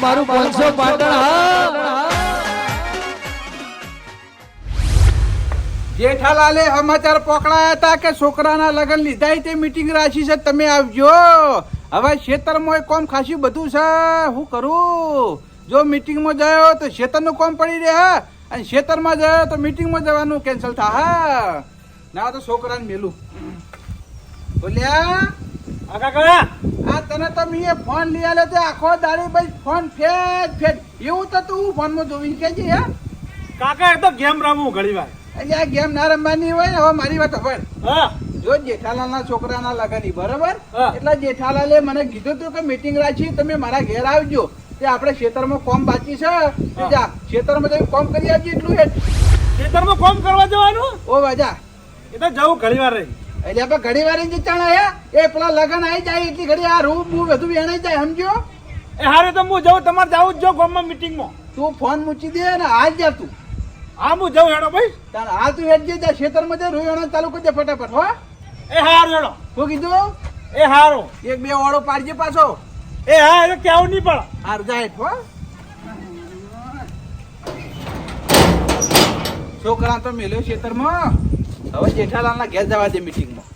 મારું પાંચસો પાટણ જેઠાલાલે સમાચાર પકડાયા હતા કે છોકરાના લગ્ન લીધા તે મીટિંગ રાખી છે, તમે આવજો. હવે ખેતરમાં કોમ ખાસી બધું છે, હું કરું? જો મીટિંગમાં જયો તો ખેતરનું કોમ પડી રહે અને ખેતરમાં જયો તો મીટિંગમાં જવાનું કેન્સલ થાય ના તો છોકરાને મેલું. બોલ્યા? આગા આ તને તો મેં ફોન લઈ આલ્યો તે આખો દાડી ભાઈ ફોન ફેટ ફેટ એવું તો તું ફોનમાં જોઈને કેજે હે? કાકા એ તો ગેમ રમું ઘણી વાર. એટલે આ ગેમ ના રમવાની હોય ને હવે મારી વાત ખબર હા. જો જેઠાલાલના છોકરાના લગન બરાબર. એટલે જેઠાલાલે મને કીધું તું કે મીટિંગ રાખી તમે મારા ઘેર આવજો. તે આપણે ખેતરમાં કોમ બાકી છે. જા ખેતરમાં જઈને કોમ કરી આવજો એટલું ખેતરમાં કોમ કરવા જવાનું? ઓ વાજા એ તો જવું ઘણી વાર રહી. એટલે આપણે ઘડી વાર ચણ ચાણા એ પેલા લગન આવી જાય એટલી ઘડી આ રૂમ બૂમ બધું વેણાઈ જાય સમજો એ હારે તો હું જાઉં તમારે જવું જ જો ગામમાં મીટિંગમાં તું ફોન મૂકી દે ને આજ જા તું. હા હું જાઉં હેડો ભાઈ. તાર હાલ તું હેડ જે ત્યાં ખેતરમાં જે રૂ વેણો ચાલુ કરજે ફટાફટ હો. એ હાર હેડો. શું કીધું? એ હારો. એક બે ઓળો પાડજે પાછો. એ હા એ કેવું નહીં પડે હાર જાય હો. છોકરા તો મેલ્યો ખેતરમાં. હવે જેઠાલાલના ઘેર જવા દે મીટિંગમાં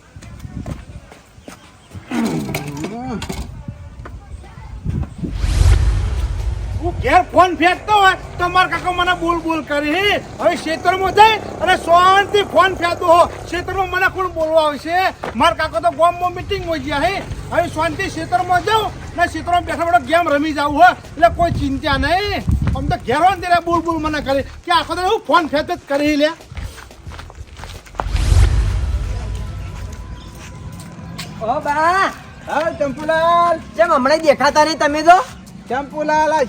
હું ઘેર ફોન ફેંકતો હોય તો મારા કાકા મને બોલ બોલ કરી હવે ખેતરમાં જાય અને શાંતિ ફોન ફેંકતો હો. ખેતરમાં મને કોણ બોલવા આવશે? મારા કાકા તો ગોમમાં મીટિંગ હોય ગયા, હે? હવે શાંતિ ક્ષેત્રમાં જાઉં ને ખેતરમાં બેઠા બેઠા ગેમ રમી જાવ હો? એટલે કોઈ ચિંતા નહીં. આમ તો ઘેર હોય ને બોલ બોલ મને કરી. કે આખો તો હું ફોન ફેંક જ કરી લે. ઓ બા. હા ચંપુલાલ. જેમ હમણાં દેખાતા નહીં તમે તો ચંપુલાલ આ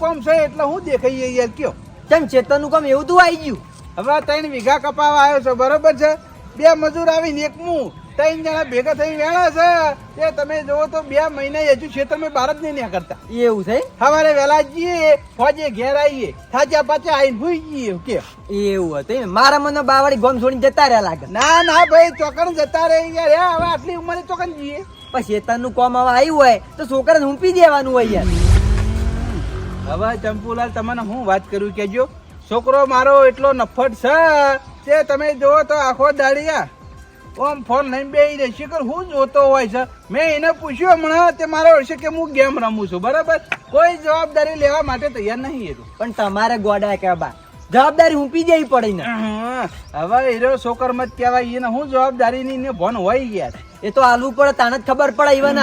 કોમ છે એટલે હું દેખાઈએ યાર કયો? કેમ ચેતનનું કામ એવું તું આવી ગયું? હવે ત્રણ વીઘા કપાવા આવ્યો છો બરોબર છે? બે મજૂર આવીને એક મું. ત્રણ જણા ભેગા થઈ વેળા છે. એ તમે જોવો તો બે મહિના હજુ ખેતરમાં બહાર જ નહીં કરતા એવું છે સવારે વેલા જઈએ ફોજે ઘેર આવીએ થાચ્યા પાછા આવીને ભૂઈ જઈએ કે. એવું હતું મારા મને બાવાળી ગોમ છોડીને જતા રહ્યા લાગે. ના ના ભાઈ ચોકણ જતા રહે યાર હવે આટલી ઉંમરે ચોકન જઈએ. પણ ચેતનનું કોમ હવે આવ્યું હોય તો છોકરાને હુંપી દેવાનું હોય યાર. હવે ચંપુલાલ તમને હું વાત કરું કેજો છોકરો મારો એટલો નફટ છે. તે તમે જોવો તો આખો દાડિયા. ઓમ ફોન લઈને બેહી રહે. શિખર હું જોતો હોય છે? મેં એને પૂછ્યું હમણાં તે મારો હશે કે હું ગેમ રમું છું? બરાબર? કોઈ જવાબદારી લેવા માટે તૈયાર નહીં હતું પણ તમારે ગોડા કે બા જવાબદારી ઊંપી જઈ પડે ને. હવે હીરો છોકર મત કહેવાય એને હું જવાબદારી ની ને હોય યાર એ તો આલુ પડે તાને જ ખબર પડે ઈવન.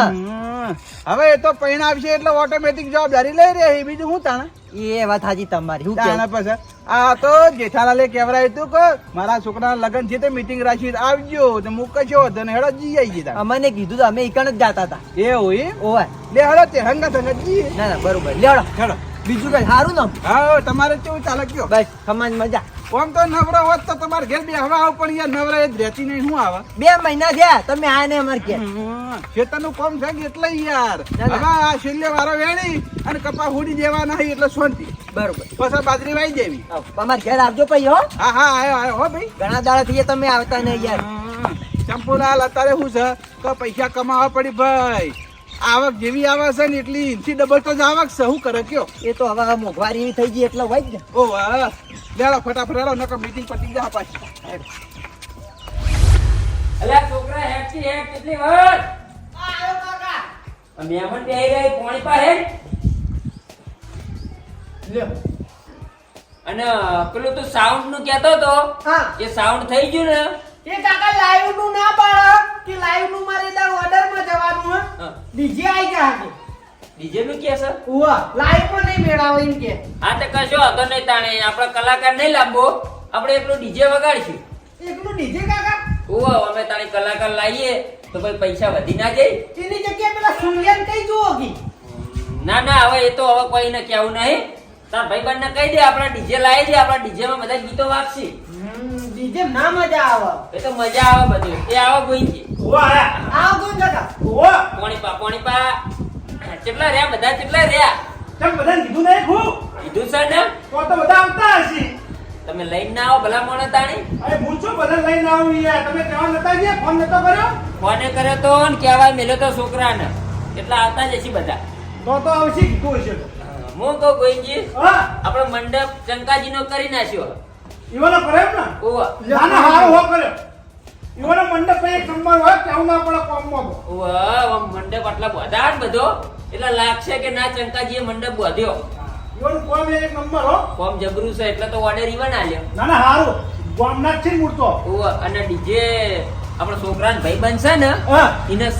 હવે એ તો પૈણ આવશે એટલે ઓટોમેટિક જવાબદારી લઈ રહે. બીજું હું તાણે? એ વાત હાજી તમારી. હું તાણે પાસે પછી. આ તો જેઠાલાલે કેવરાયું તું કે મારા છોકરાના લગ્ન છે તે મીટિંગ રાખી આવજો તો હું કશો હતો ને હેડો જી આવી ગયા અમને કીધું તો અમે ઈકણ જ જાતા હતા. એ હોય ઓય. લે હેડો તે હંગા હંગા જી. ના ના બરોબર. લેવડો હેડો. બીજું કઈ સારું ને હા તમારે કેવું ચાલે? કયો? બસ સમાજ મજા. કોમ તો નવરો હોત તો તમારે ઘેર બે હવા આવ પણ યાર નવરા જ રહેતી નહીં શું આવે? બે મહિના થયા તમે આ ને અમાર કે ખેતરનું કામ છે એટલે યાર. હવે આ છેલ્લે વારો વેણી અને કપા હુડી દેવાના નહીં એટલે શાંતિ બરોબર. પછી બાજરી વાઈ દેવી. અમાર ઘેર આવજો ભાઈ હો. હા હા આયો આયો હો ભાઈ. ઘણા દાડા થી તમે આવતા નહીં યાર. ચંપુલાલ અત્યારે શું છે? તો પૈસા કમાવા પડી ભાઈ. આવક જેવી આવે છે ને એટલી ઇંચી ડબલ તો જ આવક છે. શું કરે કયો? એ તો હવે મોંઘવારી એવી થઈ ગઈ એટલે હોય જ ને ઓ વાહ. લેડો ફટાફટ લેડો નકર મીટિંગ પતી જા પાછી. અલ્યા છોકરા હેડતી હેડ કેટલી વાર? આ મહેમાન બે આવી રહ્યા પાણી પા હેડ. અને પેલું તું સાઉન્ડનું કહેતો તો હા. એ સાઉન્ડ થઈ ગયું ને? એ કાકા લાઈવનું ના પાડો કે લાઈવનું મારે તાર ઓર્ડર. ડીજે આઈ ગયા છે ડીજે નું કે સર ઉવા લાઈવમાં નહીં મેળાવે એમ કે. હા તો કશો હતો નહીં તાણે. આપણે કલાકાર નહીં લાંબો. આપણે એકલું ડીજે વગાડીશું. એકલું ડીજે કાકા? ઓહો અમે તાણે કલાકાર લાવીએ તો ભાઈ પૈસા વધી ના જાય. એની જગ્યાએ પેલા સૂર્યન કઈ જુઓ કે. ના ના હવે એ તો હવે કોઈને કેવું નહીં. તાર ભાઈ બંને કહી દે આપણે ડીજે લાવી દે આપણા ડીજે માં બધા ગીતો વાગશી. ડીજે ના મજા આવે. એ તો મજા આવે બધું. એ આવો છે ઓ આયા આવો કોણ કાકા ઓ પાણી પા પાણી પા. કેટલા રહ્યા? બધા કેટલા રહ્યા? તેમ બધાને કીધું નહીં હું? કીધું સર ને? તો તો બધા આવતા હશે. તમે લઈને ના આવો ભલા મોણે તાણી અરે પૂછો બધા લઈને આવું યાર. તમે કહેવા નતા ગયા? ફોન નતો કર્યો? ફોને કર્યો તો ને કહેવાય મેલ્યો તો છોકરાને. એટલા આવતા જ હશે બધા. તો તો આવશે કીધું હશે તો. હું કહું હા. આપણો મંડપ ચંકાજીનો કરી નાખ્યો. ઈવાનો કરે એમ ને? ઓવા. ના હારો હો કર્યો ઈવાનો મંડપ એક નંબર હોય કેવું ના પડે કોમમાં. ઓવા મંડપ આટલા બધા બધો? એટલે લાગશે કે ના ચંકાજીએ મંડપ બાંધ્યો. ઈવાનું કોમ એક નંબર હો. કોમ જબરું છે એટલે તો ઓર્ડર ઈવન આલ્યો ના ના હારું ગામના જ છે ને મૂળતો ઓવા અને ડીજે આપણો છોકરાનો ભાઈ બનશે ને એને સ.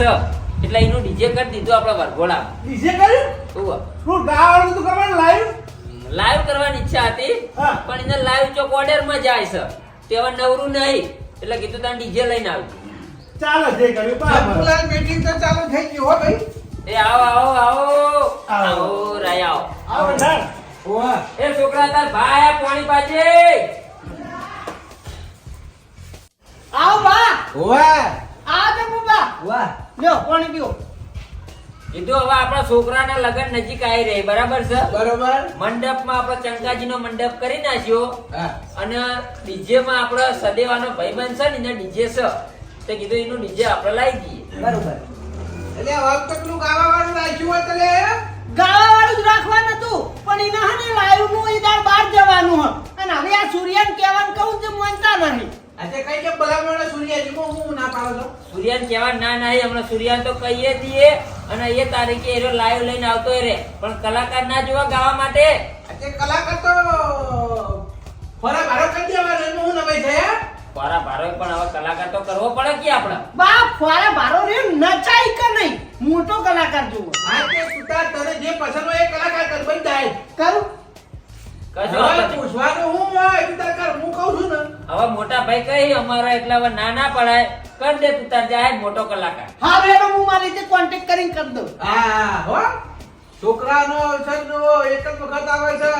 એટલે એનું ડીજે કરી દીધું આપણા વરઘોડા ડીજે કર્યું? ઓવા. તું ગાવાનું તું ખબર લાઈવ લાઈવ કરવાની ઈચ્છા હતી પણ એને લાઈવ ચોક ઓર્ડરમાં જાય છે. તેવા નવરું નહીં. એટલે કીધું તને ડીજે લઈને આવ. ચાલો જે કર્યું જંબુલાલ મીટિંગ તો ચાલુ થઈ ગયું હો ભાઈ. એ આવો આવો આવો. આવો. રાય આવો. આવો ડાળ. ઓવા. એ છોકરા તાર ભાઈ આ પાણી પાછે આવો બા. ઓવા. આ જમુ બા વાહ લ્યો પાણી પીઓ કીધું હવે આપણા છોકરાના લગ્ન નજીક આવી રહી બરાબર છે? બરોબર. મંડપમાં આપણે ચંકાજીનો મંડપ કરી નાખ્યો હા. અને ડીજે માં આપણે સદેવાનો ભાઈબંધ છે ને એને ડીજે છે. તે કીધું એનું ડીજે આપણે લાવી દઈએ. બરોબર. એટલે હવે પેલું ગાવા વાળું રાખ્યું હોય એટલે ગાવા વાળું જ રાખવાનું હતું પણ એના હને લાયું નું ઈદાર બહાર જવાનું હ અને હવે આ સૂર્યન કહેવાનું કહું જ માનતા નહીં. આજે કઈ કે ભલામણ સૂર્યાજીમાં હું ના પાડો છો? સૂર્યાન કહેવા ના નહીં હમણાં સૂર્યાન તો કહીએ દઈએ અને એ તારીખે એરો લાઈવ લઈને આવતો રે પણ કલાકાર ના જોવા ગાવા માટે. આજે કલાકાર તો ફરા ભારો કરી દેવાનો એમાં હું નવાઈ ભારો પણ હવે કલાકાર તો કરવો પડે કે આપણે? બા ફોરે બારો રે નચાઈ કે નહીં? મોટો કલાકાર જોવો. આ તને જે પસંદ હોય એ કલાકાર કર બની જાય. કરું. પૂછવાનું હું હોય? તાર કર હું કહું છું ને. હવે મોટા ભાઈ કહી અમારા એટલા હવે ના ના પડાય. કર દે તું તાર જાય મોટો કલાકાર. હા રેડો હું મારી કોન્ટેક્ટ કરીને કરી દઉં. હા હો છોકરાનો અવસર એક જ વખત આવે છે.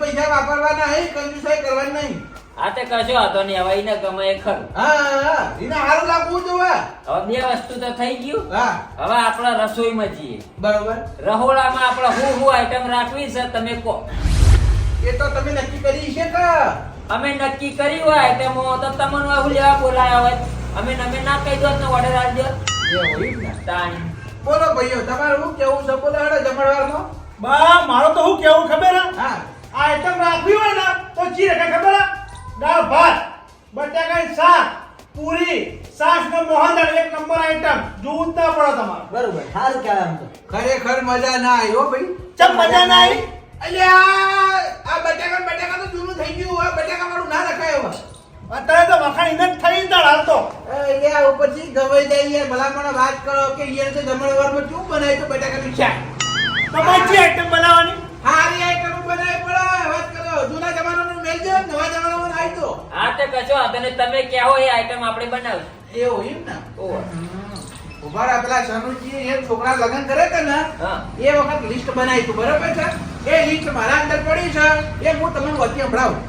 પૈસા વાપરવાના નહીં કંજુસાઈ કરવાની નહીં. આ તે કશો હતો નહીં હવે એને ગમે ખરું. હા એને સારું લાગવું જોવે હવે બે વસ્તુ તો થઈ ગયું. હા. હવે આપણે રસોઈમાં જઈએ. બરોબર. રહોડામાં આપણે હું હું આઈટમ રાખવી છે તમે કહો. એ તો તમે નક્કી કરી છે કે? અમે નક્કી કરી હોય આઈટમો તો તમને આવું લેવા બોલાયા હોય. અમે અમે ના કહી દો તો ઓર્ડર આપજો. એ હોય ને. તાણી. બોલો ભાઈઓ તમારું શું કેવું છે? બોલો હેડો જમણવારમાં બા મારો તો શું કેવું ખબર હા? આ આઈટમ રાખવી હોય ને તો ચી કે ખબર હે? દાળ ભાત બટાકાની શાક પૂરી સાસ ને મોહનદાળ એક નંબર આઈટમ જોવું જ ના પડે તમારે. બરોબર સારું કહેવાય આમ તો. ખરેખર મજા ના આવી હો ભાઈ. ચમ મજા ના આવી? અલ્યા! આ બટાકા બટાકા તો જૂનું થઈ ગયું. આ બટાકા વાળું ના રખાય હવે. અત્યારે તો વખાણીને જ થઈ દાળ હાલતો એટલે આ ઉપરથી ગવાઈ જાય યાર. ભલામણ વાત કરો કે યાર તો જમણવારમાં શું બનાવ્યું તો બટાકાનું શાક? તમારે જે આઈટમ બનાવવાની. હારી આઈટમ બનાય પડે વાત કરો. જૂના જમાનાનું મેલ છે નવા જમાનામાં આવી તો હા તે કશો હતો ને તમે કહો એ આઈટમ આપણે બનાવશું. એવું એમ ને? ઓહો. ઊભા રહ્યા પેલા શનુજી એ છોકરા લગ્ન કરે છે ને હા. એ વખત લિસ્ટ બનાવી તું બરાબર છે? એ લિસ્ટ મારા અંદર પડી છે એ હું તમને વચ્ચે સંભળાવું.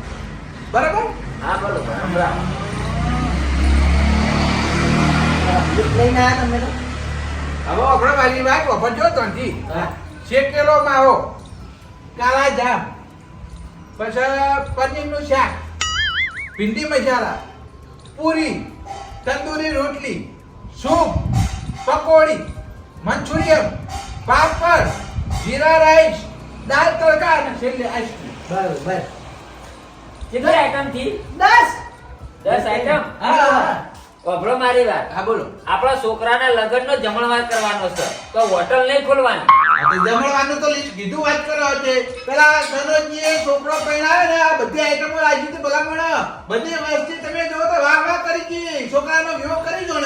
બરાબર? હા હમણાં ગિફ્ટ લઈને આવ્યા તમે તો? હવે આપણે મારી વાત વફરજો ત્રણથી. હા. શેકેલો માવો કાળા જામ પછી પનીરનું શાક ભીંડી મસાલા પૂરી તંદૂરી રોટલી સૂપ પકોડી મંચુરિયન પાપડ જીરા રાઈસ દાળ તડકા અને છેલ્લે આઈસ્ક્રીમ બરોબર કેટલી આઈટમથી? 10 10 આઈટમ હા હા વાપરો મારી વાત. હા બોલો. આપણા છોકરાના લગ્નનો જમણવાર કરવાનો છે. તો હોટલ નહીં ખોલવાની? આ તો જમણવાનું તો લિસ્ટ કીધું વાત કરો છે. પેલા સનોજીએ છોકરો પહેરાયો ને આ બધી આઈટમો રાખી હતી ભલામણ. બધી વસ્તુ તમે જો તો વાહ વાહ કરી છોકરાનો વિવો કરી વાળીને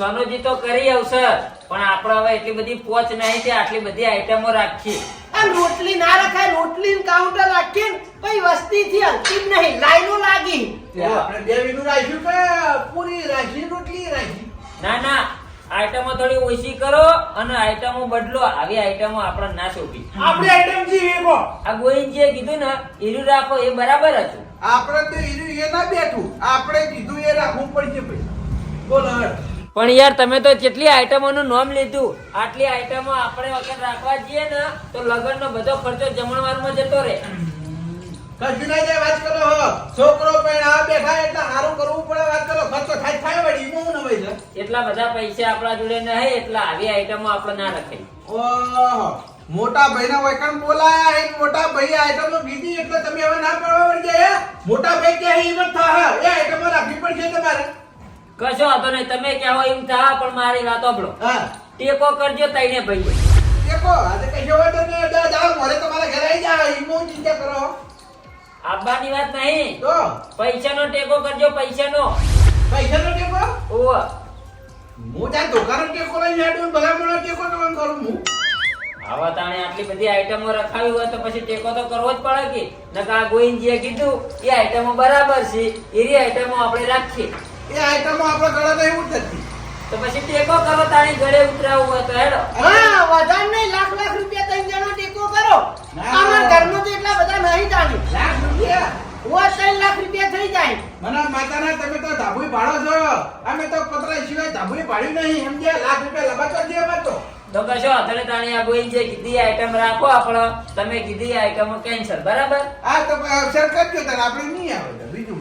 સોનુજી તો કરી આવશે પણ આપણે હવે એટલી બધી પોચ નહીં છે આટલી બધી આઈટમો રાખીએ આમ રોટલી ના રખાય રોટલી કાઉન્ટર રાખીને કઈ વસ્તી થી અંતિમ નહીં લાઈનો લાગી. આપણે બે રાખ્યું કે પૂરી રાખી રોટલી રાખી? ના ના આઈટમો થોડી ઓછી કરો અને આઈટમો બદલો. આવી આઈટમો આપણે ના શોભી આપણી આઈટમ જી વેગો આ ગોવિંદજીએ કીધું ને ઈરુ રાખો એ બરાબર હતું. આપણે તો ઈરુ એ ના બેઠું આપણે કીધું એ રાખવું પડશે ભાઈ. બોલો હળ. પણ યાર તમે તો કેટલી આઈટમોનું નામ લીધું આટલી આઈટમો આપણે વખત રાખવા જઈએ ને તો લગનનો બધો ખર્ચો જમણવારમાં જતો રહે. કશું ના વાત કરો હો. છોકરો આ બેઠા એટલે કરવું પડે વાત કરો. ખર્ચો થાય થાય વળી હું એટલા બધા પૈસા આપણા જોડે નહીં એટલા આવી આઈટમો આપણે ના રખાય. ઓહો. મોટા ભાઈને વૈકણ બોલાયા હે? મોટા ભાઈ આઈટમો કીધી એટલે તમે હવે ના પાડવા વળી ગયા મોટા ભાઈ કે હે ઈવન થા એ આઈટમો રાખવી પડશે તમારે. કશો હતો નહીં તમે કહેવો એમ થા પણ મારી વાત સાંભળો. ટેકો કરજો તઈને ભાઈ. ટેકો? આજે કશો હોય તો ને દા દા મોરે તમારા ઘરે આવી જાવ ઈમો ચિંતા કરો. આપવાની વાત નહીં. તો? પૈસાનો ટેકો કરજો પૈસાનો. પૈસાનો ટેકો? ઓવા હું ત્યાં દુકાન ટેકો લઈને હેડું ભલામણો ટેકો તો કરું હું આવા તાણે આટલી બધી આઈટમો રખાવી હોય તો પછી ટેકો તો કરવો જ પડે કે? નકા ગોઈન જે કીધું એ આઈટમો બરાબર છે એરી આઈટમો આપણે રાખીએ. એ આઈટમો આપણા ગળા તો એવું જ નથી. તો પછી ટેકો કરો તારી ઘરે ઉતરાવું હોય તો હેડો. હા વધારે નહીં લાખ લાખ રૂપિયા ત્રણ જણો ટેકો કરો. અમાર ઘરમાં તો એટલા બધા નહીં જાણી લાખ રૂપિયા? ઓ ત્રણ લાખ રૂપિયા થઈ જાય. મને માતાના તમે તો ધાબુઈ ભાડો છો અમે તો પતરા સિવાય ધાબુઈ ભાડ્યું નહીં. એમ કે લાખ રૂપિયા લબાચો છે અમાર તો તો કશો અત્યારે તાણી આ ગોવિંદજીએ કીધી આઈટમ રાખો આપણો. તમે કીધી આઈટમ કેન્સલ બરાબર? આ તો અવસર કરજો તને આપણે નહીં આવે બીજું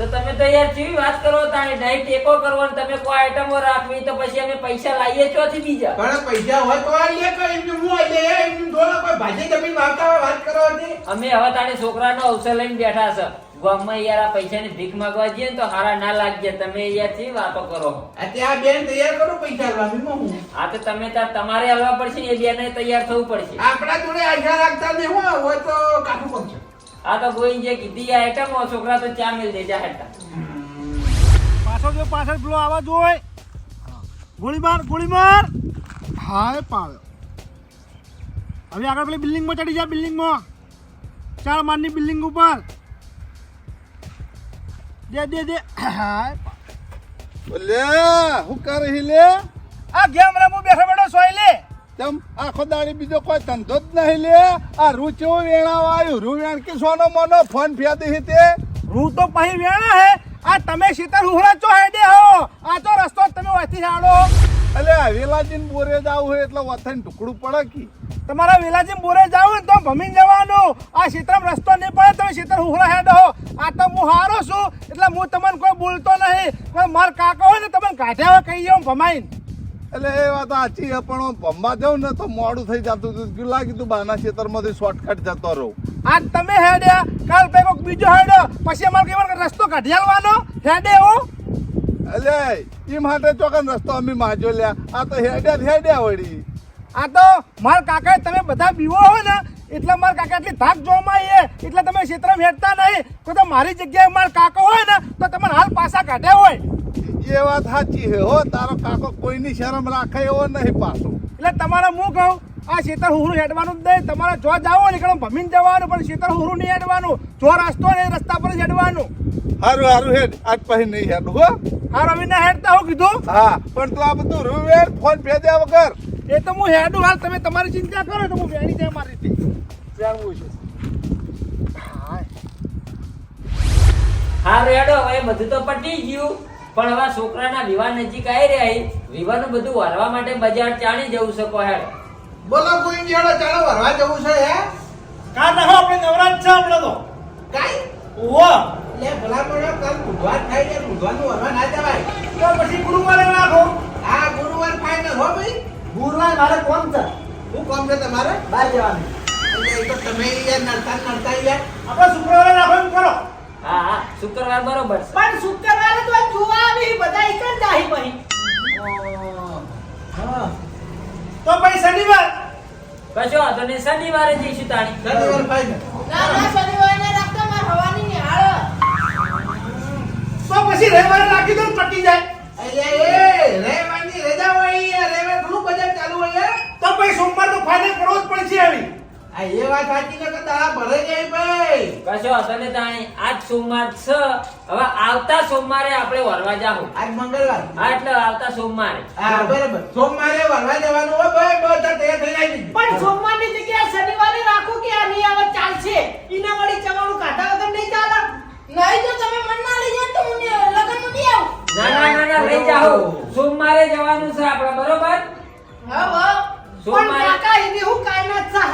તો તમે તો યાર કેવી વાત કરો તાણે નહીં ટેકો કરવો ને તમે કોઈ આઈટમો રાખવી તો પછી અમે પૈસા લાવીએ ચોથી બીજા. પણ પૈસા હોય તો આઈએ કે એમનું હું આઈએ એમનું થોડા કોઈ ભાજી જમીન વાવતા હોય વાત કરો હતી અમે હવે તાણે છોકરાનો અવસર લઈને બેઠા છે. ગામમાં યાર આ પૈસાની ભીખ માંગવા જઈએ તો હારા ના લાગજે તમે યારથી વાતો કરો? ત્યાં બેન તૈયાર કરો પૈસા લાવીમાં હું. આ તો તમે તાર તમારે હલવા પડશે એ બેને તૈયાર થવું પડશે. આપણા જોડે આશા રાખતા ને હોય હોય તો કાઠું પડશે આ તો ગોવિંદ જે કીધી આ આઈટમ છોકરા તો ચા મિલ દેજા હેટા પાછો જો પાછળ પેલો આવા જોય ગોળી માર ગોળી માર હાય પાડ્યો હવે આગળ પેલી બિલ્ડિંગમાં ચડી જા બિલ્ડિંગમાં. ચાર માળની બિલ્ડિંગ ઉપર. દે દે દે. હાય લે હું કરે હી લે? આ ગેમ રમું બેઠો બેઠો સોય લે તમ આખો દાડી બીજો કોઈ ધંધો જ નહીં લે. આ રૂ ચેવો વેણા આવ્યું? રૂ વેણ કે સોનો મોનો? ફોન ફેદી હી તે. રૂ તો પછી વેણા હે. આ તમે શીતર હુહરા ચો હેડે હો? આ તો રસ્તો તમે વાથી હાડો. આ વેલાજીન બોરે જાવ હોય એટલે વથન ટુકડું પડે કી? તમારા વેલાજીન બોરે જાવ તો ભમીન જવાનું. આ શીતરમ રસ્તો નહીં પડે, તમે શીતર હુહરા હેડો હો. આ તો હું હારો છું, એટલે હું તમને કોઈ બોલતો નહીં. કોઈ માર કાકો હોય ને, તમને કાઢ્યા હોય કહી જાઉં ભમાઈને. એટલે એ વાત સાચી પણ ભંબા ભમવા જાઉં ને તો મોડું થઈ જતું હતું. કે લાગી તું બાના ખેતરમાંથી શોર્ટકટ જતો રહું. આજ તમે હેડ્યા કાલ પે કોક બીજો હેડ્યો પછી અમારે કેવાનો રસ્તો કાઢી આલવાનો હેડે હો. એટલે એ માટે ચોકન રસ્તો અમે માજો લ્યા. આ તો હેડ્યા હેડે વળી. આ તો માર કાકા તમે બધા બીવો હો ને એટલે માર કાકા એટલી ધાક જોવામાં આવીએ એટલે તમે ક્ષેત્ર હેડતા નહીં. તો મારી જગ્યાએ માર કાકો હોય ને તો તમને હાલ પાછા કાઢ્યા હોય. એ વાત સાચી છે હો તારો કાકો કોઈની શરમ રાખે એવો નહીં પાછો. એટલે તમારે હું કહું આ શેતર હુરું હેડવાનું જ નહીં. તમારે જો જાવો નીકળો ભમીન જવાનું પણ શેતર હુરું નહીં હેડવાનું. જો રસ્તો ને રસ્તા પર જ હેડવાનું. હારું હારું હેડ. આજ પછી નહીં હેડું હો. આ રવિને હેડતા હું કીધું? હા પણ તું આ બધું રૂવેર ફોન ભેજ્યા વગર. એ તો હું હેડું. હાલ તમે તમારી ચિંતા કરો તો હું વેણી જાય મારી રીતે જાણવું છે. હા હા રેડો હવે બધું તો પટી ગયું. પણ હવે છોકરાના વિવાહ નજીક આવી રહ્યા છે. વિવાહનું બધું વરવા માટે બજાર ચાલી જવું શકો હે બોલો કોઈ જેડો ચાલો વરવા જવું છે હે? કા રાખો આપણે નવરાજ છે આપણે તો. કાઈ? ઓ લે ભલા પણ કાલ બુધવાર થાય છે બુધવારનું વરવા ના જવાય. તો પછી ગુરુવારે રાખો. આ ગુરુવાર ફાઈનલ હો ભાઈ. ગુરુવાર મારે કોમ છે. હું કોમ છે તમારે? બહાર જવાનું. એટલે એ તો તમે યાર નડતા ને નડતા યાર. આપણે શુક્રવારે રાખો એમ કરો. હા હા શુક્રવાર બરોબર છે. પણ શુક્રવારે તો જોવા આવી બધા એક જ જાહી પછી હા. તો પછી શનિવાર? કશો તો ને શનિવારે જઈશું તાણી. શનિવાર ફાઈનલ ના. ના શનિવારે રાખતા માર હવાની નિહાળ તો પછી રવિવારે રાખી દો ને પટી જાય. અલ્યા એ. રવિવારની રજા હોય યાર રહેવા ઘણું બજાર ચાલુ હોય તો પછી સોમવાર તો ફાઇનલ કરવો જ પડશે આવી. આ એ વાત સાચી છે કે તારા ભરે જાય ભાઈ? કશો નહીં તાણી. આજ સોમવાર છે. હવે આવતા સોમવારે આપણે વરવા જાહું. આજ મંગળવાર. હા એટલે આવતા સોમવારે. હા બરાબર. સોમવારે વરવા જવાનું હોય ભાઈ બધા તૈયાર થઈ જાય પણ સોમવારની જગ્યાએ શનિવારે રાખો કે આ નહીં આવે ચાલશે. ઈના વળી જવાનું કાઢા વગર નહીં ચાલે. નહીં તો તમે મન ના લઈ જાય તો હું લગન નહીં આવું. ના ના ના ના લઈ જાઓ સોમવારે જવાનું છે આપણે બરોબર? હા હા પણ કાકા એની હું કાઈ ના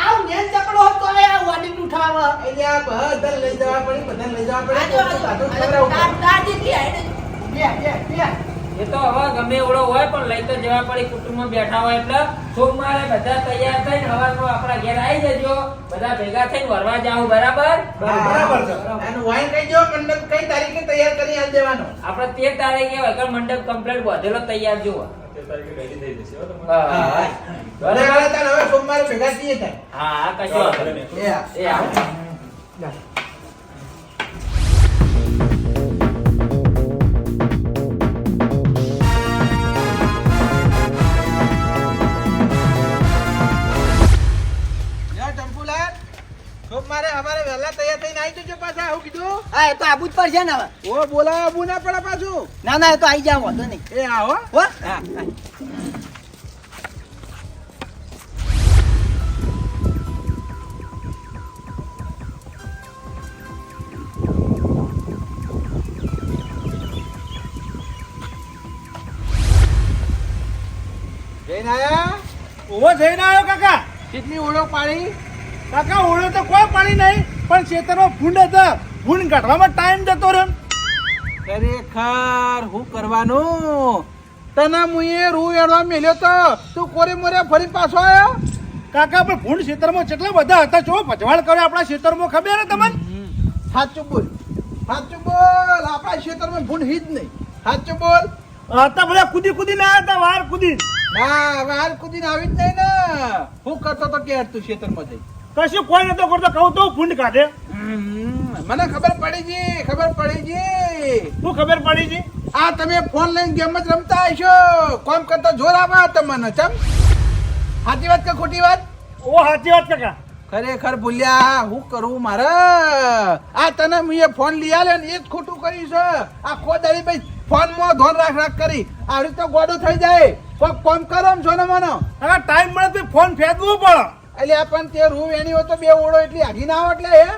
આવ નેન ચકડો તો એ આ વાડી ઉઠાવ એટલે આ બધા લઈ જવા પડી બધા લઈ જવા પડે તો આજો કાઢો ખવડાવવું પડે. દાદી કે બે બે બે. એ તો હવે ગમે એવડો હોય પણ લઈ તો જવા પડે કુટુંબમાં બેઠા હોય એટલે સોમવારે બધા તૈયાર થઈને હવારમાં આપણા ઘેર આવી જજો. બધા ભેગા થઈને વરવા જાવ બરાબર? બરાબર છે. અને વાઈન કઈ જો મંડપ કઈ તારીખે તૈયાર કરી આવી દેવાનો? આપણે તેર તારીખે વગર મંડપ કમ્પ્લીટ વધેલો તૈયાર જુઓ હા. બરાબર તાર હવે સોમવારે ભેગા થઈએ હા કશો એ. સોમવારે અમારે વહેલા તૈયાર થઈને આવી જજો પાછા આવું કીધું? હા એ તો આબુ જ પડશે ને હવે. ઓ બોલાવા આબુ ના પડે પાછું. ના ના એ તો આવી જાવ વાંધો નહીં. એ આવો. હો? હા હા. જઈને આયા ઓવો જઈને આવ્યો કાકા. કેટલી ઓળખ પાડી? કાકા ઓળો તો કોઈ પાણી નહીં પણ ખેતરમાં ભૂંડ હતા. ભૂંડ કાઢવામાં ટાઈમ જતો રહ્યો. ખરેખર હું કરવાનું? તને મુએ રૂ એડવા મેલ્યો તો તું કોરે મોરે ફરી પાછો આવ્યો કાકા પણ ભૂંડ ખેતરમાં કેટલા બધા હતા? ચો પજવાળ કર્યો આપણા ખેતરમાં ખબર હે તમને? સાચું બોલ. સાચું બોલ. આપણા ક્ષેત્રમાં ભૂંડ હિજ નહીં. સાચું બોલ. હતા બધા કુદી કુદી આવ્યા હતા વાર કુદી ના વાર કુદી કુદીને આવી જ નહીં ને. હું કરતો તો કે તું ખેતરમાં જઈ. કશું કોઈ નતો કરતો કહું તો ફૂંડ કાઢે. મને ખબર પડી ગઈ ખબર પડી ગઈ. શું ખબર પડી છે આ તમે ફોન લઈને ગેમ જ રમતા હશો. કોમ કરતા જોર આવે તમને ચમ? સાચી વાત કે ખોટી વાત? ઓ સાચી વાત કાકા. ખરેખર ભૂલ્યા હું કરું મારે? આ તને મેં ફોન લઈ આલે ને એ જ ખોટું કર્યું છે આ ખોદાડી ભાઈ ફોનમાં ધોન રાખ રાખ કરી. આ રીતે ગોડું થઈ જાય. કોમ કરો ને છો ને મને ટાઈમ મળે તો ફોન ફેંકવું પડે. એટલે પણ તે રૂ વેણી હોય તો બે ઓળો એટલી આગી ના આવે એટલે હે?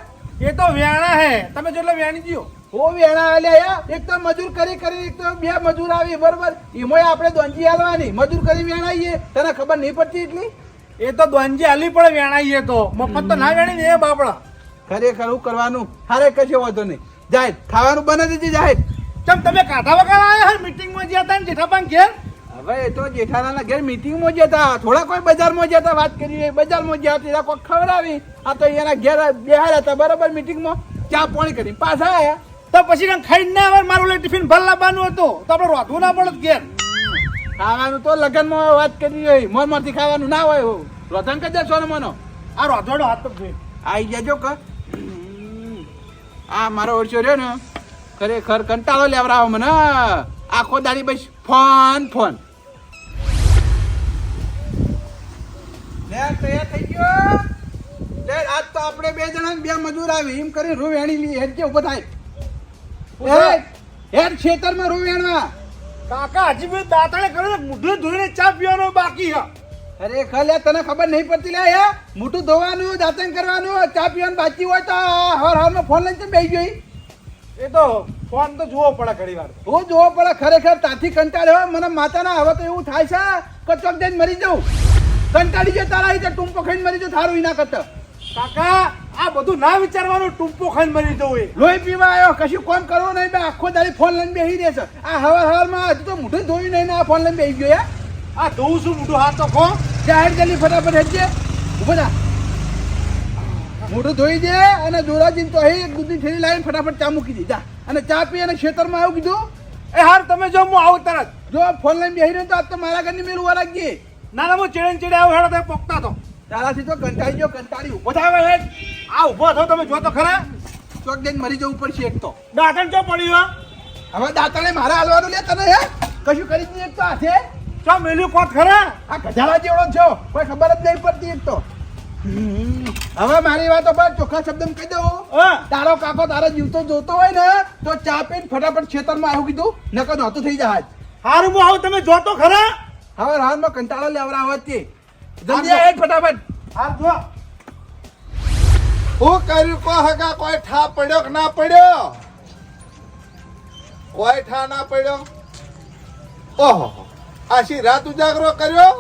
એ તો વેણા હે. તમે જેટલો વેણી દો હો વેણા એટલે હે? એક તો મજૂર કરી કરી એક તો બે મજૂર આવી બરોબર. એમાં આપણે દોંજી હાલવાની. મજૂર કરી વેણાઈએ. તને ખબર નહીં પડતી એટલી? એ તો દોંજી હાલી પડે વેણાઈએ તો. મફત તો ના વેણી ને એ બાપડા. ખરેખર હું કરવાનું? હારે કશો વાંધો નહીં. જાય ખાવાનું બને દીધી જાય ચમ તમે કાઢા વગર આવ્યા હે? મીટિંગમાં ગયા હતા ને જેઠાપાન ઘેર? હવે એ તો જેઠાલાલના ઘેર મિટિંગમાં જતા થોડા કોઈ બજારમાં જતા વાત કરી બજારમાં ગયા ત્યાં કોઈ ખવડાવી આ તો એના ઘેર બેહાર હતા. બરાબર મીટિંગમાં ચા પાણી કરી પાછા આવ્યા તો પછી કાંઈ ખાઈને ના આવે મારું ટિફિન ભર લાવવાનું હતું. તો આપણે રોધવું ના પડત ઘેર. ખાવાનું તો લગ્નમાં વાત કરી હોય. મોર મોરથી ખાવાનું ના હોય રોધન કરી દે સોનો મનો આ રોધવાડો હાથ તો આવી જજો ક આ મારો ઓરછો રહ્યો ને. ખરેખર કંટાળો લેવડાવો મને. આખો દાડી બસ ફોન ફોન. લે તૈયાર થઈ ગયો. લે આજ તો આપણે બે જણા બે મજૂર આવી. એમ કરી રૂ વેણી હેડ જે ઊભો થાય. હેડ ખેતરમાં રૂ વેણવા. કાકા હજી બી દાંતણે કરે મોઢું ધોઈને ચા પીવાનો બાકી છે. અરે ખલે તને ખબર નહીં પડતી લે હે? મોઢું ધોવાનું દાંતણ કરવાનું ચા પીવાનું બાકી હોય તો હર હવારમાં ફોન લઈને બેસી ગઈ એ તો ફોન તો જોવો પડે ઘણી વાર. હું જોવો પડે ખરેખર તાથી કંટાળ્યો મને માતાના હવે તો એવું થાય છે કચોક ચોક જઈને મરી જાઉં. કંટાળી જાય તારા રીતે ટૂંપો ખાઈને મરી જાય થારું ના કરતા. કાકા આ બધું ના વિચારવાનું ટૂંપો ખાઈને મરી જવું એ. લોહી પીવા આવ્યો કશું કોમ કરવો નહીં બે આખો દાડી ફોન લઈને બેસી રહેશે આ હવાર હવારમાં હજુ તો મોઢું ધોયું નહીં ને આ ફોન લઈને બેસી ગયો યાર આ ધોવું છું મોઢું હાથ તો ખો? જાહેર જલ્દી ફટાફટ હેજે ઊભો થા. મોઢું ધોઈ દે અને દોરાજીને તો અહીં એક દૂધની થેલી લાવીને ફટાફટ ચા મૂકી દે. જા. અને ચા પી અને ખેતરમાં આવું કીધું. એ હાર તમે જો હું આવું તરત. જો ફોન લઈને બેસી રહ્યો તો આજ તો મારા ઘરની મેલું વાર રાખજે ના ના હું ચેડે ચેડે આવું હેડો તમે પોકતા તો. તારાથી તો કંટાળી ગયો કંટાળી ઊભો થાય હે હેડ. આ ઊભો થો તમે જો તો ખરા. ચોક જઈને મરી જવું પડશે એક તો. દાંતણ ચો પડ્યું હવે દાંતાને મારા હાલવાનું લે તને હે? કશું કરી જ નહીં એક તો હાથે. ચો મેલ્યું કોટ ખરા? આ ગધાડા જેવડો છો. કોઈ ખબર જ નહીં પડતી એક તો. હવે મારી વાતો પર ચોખ્ખા શબ્દ કહી દઉં. હા. તારો કાકો તારા જીવતો જોતો હોય ને તો ચા પીને ફટાફટ ખેતરમાં આવું કીધું. નકર નહોતું થઈ જાય. હારું હું આવું તમે જો તો ખરા. હવે હાલમાં કંટાળો લેવડાવો જ જલ્દી આવે ફટાફટ. હાલ જો. હું કર્યું કો હગા કોઈ ઠા પડ્યો કે ના પડ્યો? કોઈ ઠા ના પડ્યો? ઓહો આશી રાત ઉજાગરો કર્યો?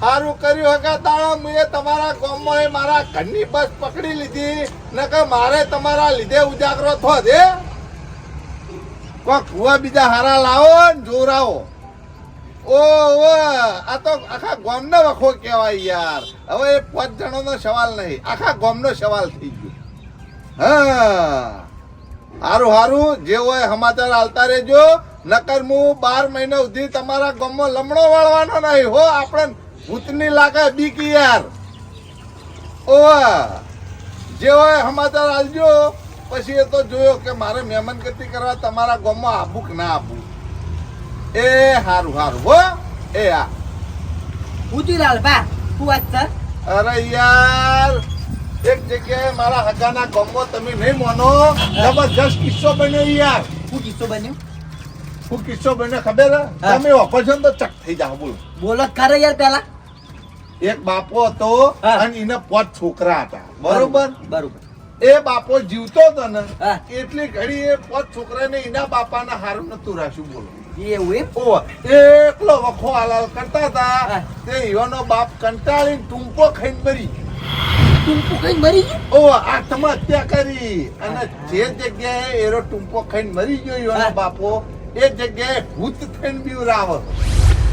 સારું કર્યું હગા તાળા મેં તમારા ગામમાં એ મારા ઘરની બસ પકડી લીધી નકર મારે તમારા લીધે ઉજાગરો થો દે કોક કુવા બીજા હારા લાવો ને જોરાવો. ઓ આ તો આખા ગામનો વખો કહેવાય યાર. હવે એ પાંચ જણોનો સવાલ નહીં, આખા ગામનો સવાલ થઈ ગયો. હા. હારું હારું, જે હોય સમાચાર હાલતા રહેજો. નકર હું બાર મહિના સુધી તમારા ગામમાં લમણો વાળવાનો નહીં. હો, આપણે ભૂતની લાગે બીકી યાર. ઓ, જે હોય સમાચાર હાલજો. પછી એ તો જોયો કે મારે મહેમાન કરતી કરવા તમારા ગામમાં આબુક ના આબુ એ હારું હારું હો. એ આ. લાલ બા શું વાત સર અરે યાર એક જગ્યાએ મારા હગાના ગમો તમે નહીં માનો. જબરજસ્ત કિસ્સો બન્યો યાર. શું કિસ્સો બન્યો? શું કિસ્સો બન્યો ખબર હે? હા. તમે ઓપરેશન તો ચક થઈ જાવ બોલો. બોલો કરે યાર પેલા. એક બાપો હતો હા. અને એને પાંચ છોકરા હતા. બરોબર? બરોબર એ બાપો જીવતો હતો ને હા. એટલી ઘડી એ પાંચ છોકરાને એના બાપાના હારું નતું રાખ્યું બોલો. એવું એમ ઓ એકલો વખો હાલાલ કરતા હતા. તે ઈવાનો બાપ કંટાળીને ટૂંપો ખાઈને મરી ગયો. ખાઈને મરી ગયો? ઓ આત્મહત્યા કરી. અને જે જગ્યાએ એરો ટૂંપો ખાઈને મરી ગયો ઈવાનો બાપો એ જગ્યાએ ભૂત થઈને બીવરાવ.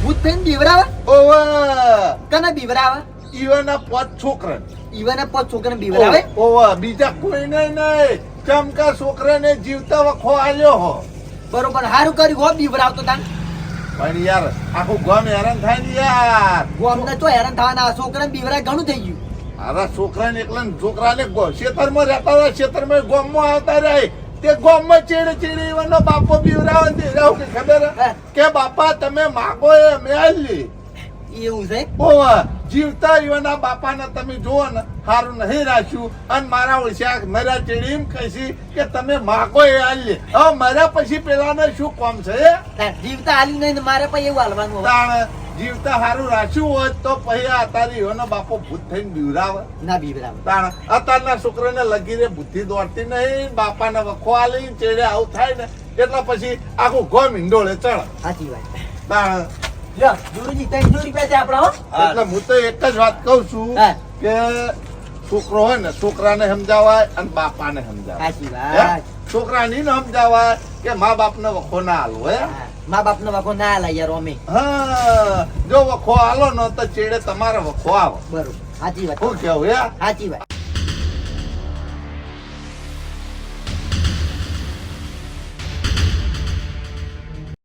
ભૂત થઈને બીવરાવ? ઓવા કને બીવરાવ? ઈવાના પાંચ છોકરા ઈવાના પાંચ છોકરા બીવરાવે? ઓવા બીજા કોઈને નહીં. ચમકા છોકરાને જીવતા વખો આલ્યો હો. બરોબર સારું કર્યું હો બીવરાવતો તાન. પણ યાર આખું ગામ હેરાન થાય ને યાર. ગોમને તો હેરાન થવાના આ છોકરાને બીવરાય ઘણું થઈ ગયું. હવે છોકરા ને એકલા ને ખેતરમાં રહેતા ખેતરમાં રહેતા માં ગોમમાં આવતા રહે. તે ગામમાં ચીડે ચીડે એવાનો બાપો બીવરાવે ને એવું કે ખબર કે બાપા તમે માગો એ અમે આલી. એવું છે? ઓવા. જીવતા યુવાના બાપાને તમે જુઓ ને સારું નહીં રાખ્યું. અને મારા ઓળશા મર્યા ચેડી એમ કહેશી કે તમે માગો એ હાલી હવે મર્યા પછી પેલાને શું કોમ છે? તાર જીવતા હાલી નહીં મારે પણ એવું હાલવાનું હવે. જીવતા સારું રાખ્યું હોત તો પછી અત્યારે યુવાનો બાપો ભૂત થઈને બીવરાવે. ના બીવરાવે. તાણ અત્યારના છોકરાને લગીરે બુદ્ધિ દોડતી નહીં બાપાને વખો આલી ચેડે આવું થાય ને એટલે પછી આખું ગોમ હિંડોળે ચડ. સાચી વાત. તાણ ગુરુજી ત્રણસો રૂપિયા છે આપણા એટલે હું તો એક જ વાત કહું છું કે છોકરો હોય ને છોકરાને સમજાવાય અને બાપાને સમજાવાય. સાચી હે? વાત છોકરાને ઈને સમજાવાય કે મા બાપને વખો ના હાલો હે? મા બાપ નો વાકો ના હાલે યાર અમે હા જો વખો હાલો ન તો ચેડે તમારે વખો આવે. બરોબર. સાચી વાત. શું કેવું હે? સાચી વાત.